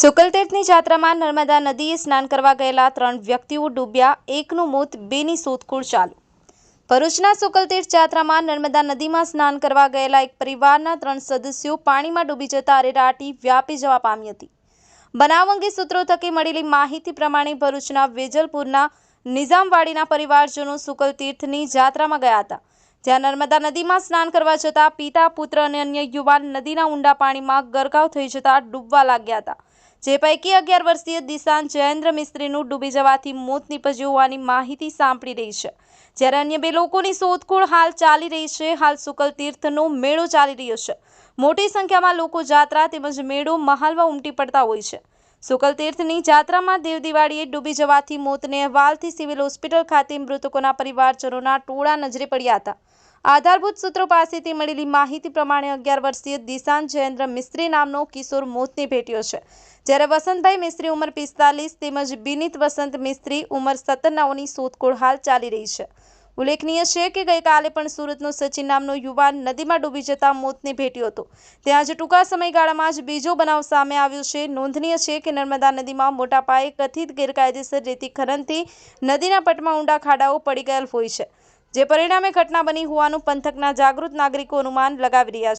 સુકલતીર્થની જાત્રામાં નર્મદા નદીએ સ્નાન કરવા ગયેલા ત્રણ વ્યક્તિઓ ડૂબ્યા, એકનું મોત, બેની શોધખોળ ચાલુ. ભરૂચના શુકલતીર્થ જાત્રામાં નર્મદા નદીમાં સ્નાન કરવા ગયેલા એક પરિવારના ત્રણ સદસ્યો પાણીમાં ડૂબી જતા અરેરાટી વ્યાપી જવા પામી હતી. બનાવ અંગે સૂત્રો થકી મળેલી માહિતી પ્રમાણે ભરૂચના વેજલપુરના નિઝામવાડીના પરિવારજનો શુકલતીર્થની જાત્રામાં ગયા હતા. જ્યાં નર્મદા નદીમાં સ્નાન કરવા જતા પિતા, પુત્ર અને અન્ય યુવાન નદીના ઊંડા પાણીમાં ગરકાવ થઈ જતા ડૂબવા લાગ્યા હતા. જે પૈકી અગિયાર વર્ષીય દિશાંત જયેન્દ્ર મિસ્ત્રીનું ડૂબી જવાથી મોત નીપજ્યું હોવાની માહિતી સાંપડી રહી છે. જ્યારે અન્ય બે લોકોની શોધખોળ હાલ ચાલી રહી છે, હાલ સુકલ તીર્થનો મેળો ચાલી રહ્યો છે. મોટી સંખ્યામાં લોકો જાત્રા તેમજ મેળો મહાલવા ઉમટી પડતા હોય છે. શુકલ તીર્થની જાત્રામાં દેવ દિવાળીએ ડૂબી જવાથી મોતને અહેવાલથી સિવિલ હોસ્પિટલ ખાતે મૃતકોના પરિવારજનોના ટોળા નજરે પડ્યા હતા. આધારભૂત સૂત્રો પાસેથી મળેલી માહિતી પ્રમાણે અગિયાર વર્ષીય દિશાંત જયેન્દ્ર મિસ્ત્રી નામનો કિશોર મોતને ભેટ્યો છે. જ્યારે વસંતભાઈ મિસ્ત્રી ઉંમર પિસ્તાલીસ તેમજ બિનિત વસંત મિસ્ત્રી ઉંમર સત્તરનાઓની શોધખોળ હાલ ચાલી રહી છે. ઉલ્લેખનીય છે કે ગઈકાલે પણ સુરતનો સચિન નામનો યુવાન નદીમાં ડૂબી જતા મોતને ભેટ્યો હતો. ત્યાં જ ટૂંકા સમયગાળામાં જ બીજો બનાવ સામે આવ્યો છે. નોંધનીય છે કે નર્મદા નદીમાં મોટા પાયે કથિત ગેરકાયદેસર રેતી ખનનથી નદીના પટમાં ઊંડા ખાડાઓ પડી ગયેલ હોય છે. જે પરિણામે ઘટના બની હોવાનું પંથકના જાગૃત નાગરિકો અનુમાન લગાવી રહ્યા છે.